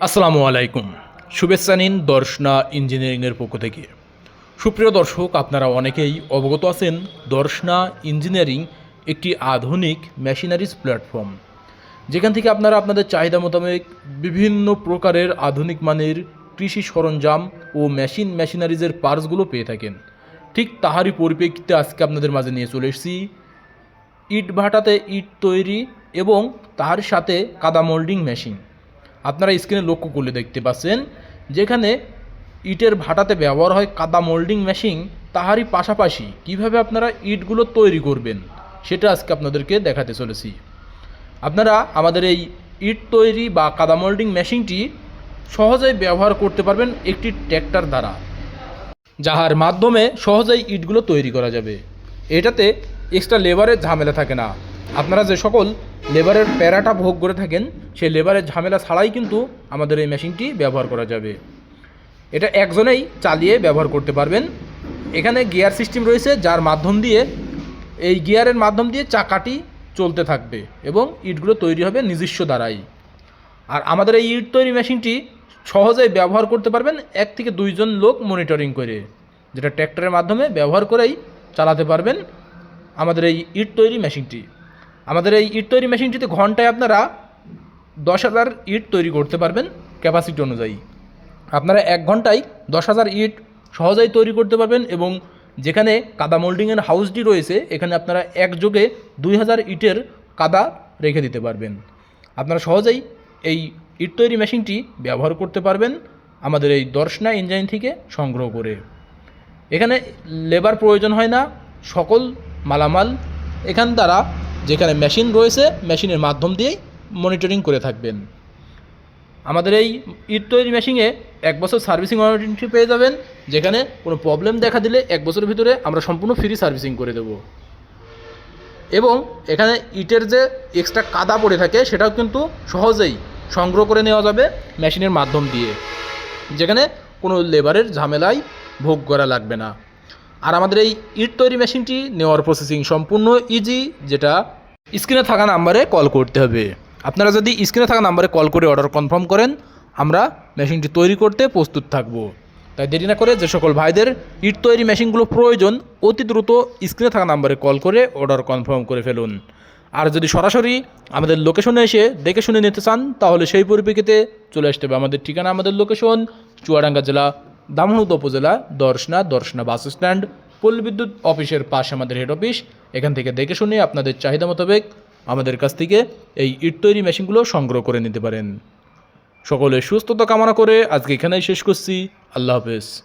আসসালামু আলাইকুম। শুভেচ্ছা নিন দর্শনা ইঞ্জিনিয়ারিংয়ের পক্ষ থেকে। সুপ্রিয় দর্শক, আপনারা অনেকেই অবগত আছেন, দর্শনা ইঞ্জিনিয়ারিং একটি আধুনিক মেশিনারিজ প্ল্যাটফর্ম। যেখান থেকে আপনারা আপনাদের চাহিদা মোতাবেক বিভিন্ন প্রকারের আধুনিক মানের কৃষি সরঞ্জাম ও মেশিন মেশিনারিজের পার্টসগুলো পেয়ে থাকেন। ঠিক তাহারই পরিপ্রেক্ষিতে আজকে আপনাদের মাঝে নিয়ে চলে এসেছি। ইট ভাটাতে ইট তৈরি এবং তার সাথে কাদা মোল্ডিং মেশিন আপনারা স্ক্রিনে লক্ষ্য করলে দেখতে পাচ্ছেন, যেখানে ইটের ভাটাতে ব্যবহার হয় কাদা মোল্ডিং মেশিন তাহারই পাশাপাশি কীভাবে আপনারা ইটগুলো তৈরি করবেন, সেটা আজকে আপনাদেরকে দেখাতে চলেছি। আপনারা আমাদের এই ইট তৈরি বা কাদা মোল্ডিং মেশিনটি সহজেই ব্যবহার করতে পারবেন একটি ট্র্যাক্টর দ্বারা, যাহার মাধ্যমে সহজেই ইটগুলো তৈরি করা যাবে। এটাতে এক্সট্রা লেবারের ঝামেলা থাকে না। আপনারা যে সকল লেবারের প্যারাটা ভোগ করে থাকেন, সেই লেবারের ঝামেলা ছাড়াই কিন্তু আমাদের এই মেশিনটি ব্যবহার করা যাবে। এটা একজনেই চালিয়ে ব্যবহার করতে পারবেন। এখানে গিয়ার সিস্টেম রয়েছে, যার মাধ্যম দিয়ে, এই গিয়ারের মাধ্যম দিয়ে চাকাটি চলতে থাকবে এবং ইটগুলো তৈরি হবে নিজস্ব দ্বারাই। আর আমাদের এই ইট তৈরি মেশিনটি সহজেই ব্যবহার করতে পারবেন এক থেকে দুইজন লোক মনিটরিং করে, যেটা ট্র্যাক্টরের মাধ্যমে ব্যবহার করেই চালাতে পারবেন আমাদের এই ইট তৈরি মেশিনটি। আমাদের এই ইট তৈরি মেশিনটিতে ঘন্টায় আপনারা দশ হাজার ইট তৈরি করতে পারবেন ক্যাপাসিটি অনুযায়ী। আপনারা এক ঘন্টায় দশ হাজার ইট সহজেই তৈরি করতে পারবেন এবং যেখানে কাদা মোল্ডিংয়ের হাউসটি রয়েছে, এখানে আপনারা একযোগে দুই হাজার ইটের কাদা রেখে দিতে পারবেন। আপনারা সহজেই এই ইট তৈরি মেশিনটি ব্যবহার করতে পারবেন আমাদের এই দর্শনা ইঞ্জিন থেকে সংগ্রহ করে। এখানে লেবার প্রয়োজন হয় না, সকল মালামাল এখান দ্বারা যেখানে মেশিন রয়েছে মেশিনের মাধ্যম দিয়েই মনিটরিং করে থাকবেন। আমাদের এই ইট তৈরি মেশিনে এক বছর সার্ভিসিং ওয়ারেন্টি পেয়ে যাবেন, যেখানে কোনো প্রবলেম দেখা দিলে এক বছরের ভিতরে আমরা সম্পূর্ণ ফ্রি সার্ভিসিং করে দেব। এবং এখানে ইটের যে এক্সট্রা কাদা পড়ে থাকে, সেটাও কিন্তু সহজেই সংগ্রহ করে নেওয়া যাবে মেশিনের মাধ্যম দিয়ে। যেখানে কোনো লেবারের ঝামেলায় ভোগ করা লাগবে না। আর আমাদের এই ইট তৈরি মেশিনটি নেওয়ার প্রসেসিং সম্পূর্ণ ইজি যেটা স্ক্রিনে থাকা নাম্বারে কল করতে হবে। আপনারা যদি স্ক্রিনে থাকা নাম্বারে কল করে অর্ডার কনফার্ম করেন, আমরা মেশিনটি তৈরি করতে প্রস্তুত থাকব। তাই দেরি না করে যে সকল ভাইদের ইট তৈরি মেশিনগুলো প্রয়োজন, অতি দ্রুত স্ক্রিনে থাকা নাম্বারে কল করে অর্ডার কনফার্ম করে ফেলুন। আর যদি সরাসরি আমাদের লোকেশনে এসে দেখে শুনে নিতে চান, তাহলে সেই পরিপ্রেক্ষিতে চলে আসতে হবে। আমাদের ঠিকানা, আমাদের লোকেশন চুয়াডাঙ্গা জেলা দামোহদ উপজেলা দর্শনা দর্শনা বাস স্ট্যান্ড পল্লী বিদ্যুৎ অফিসের পাশে আমাদের হেড অফিস এখান থেকে দেখে শুনে আপনাদের চাহিদা মোতাবেক আমাদের কাছ থেকে এই ইট তৈরি মেশিনগুলো সংগ্রহ করে নিতে পারেন। সকলের সুস্থতা কামনা করে আজকে এখানেই শেষ করছি। আল্লাহ হাফেজ।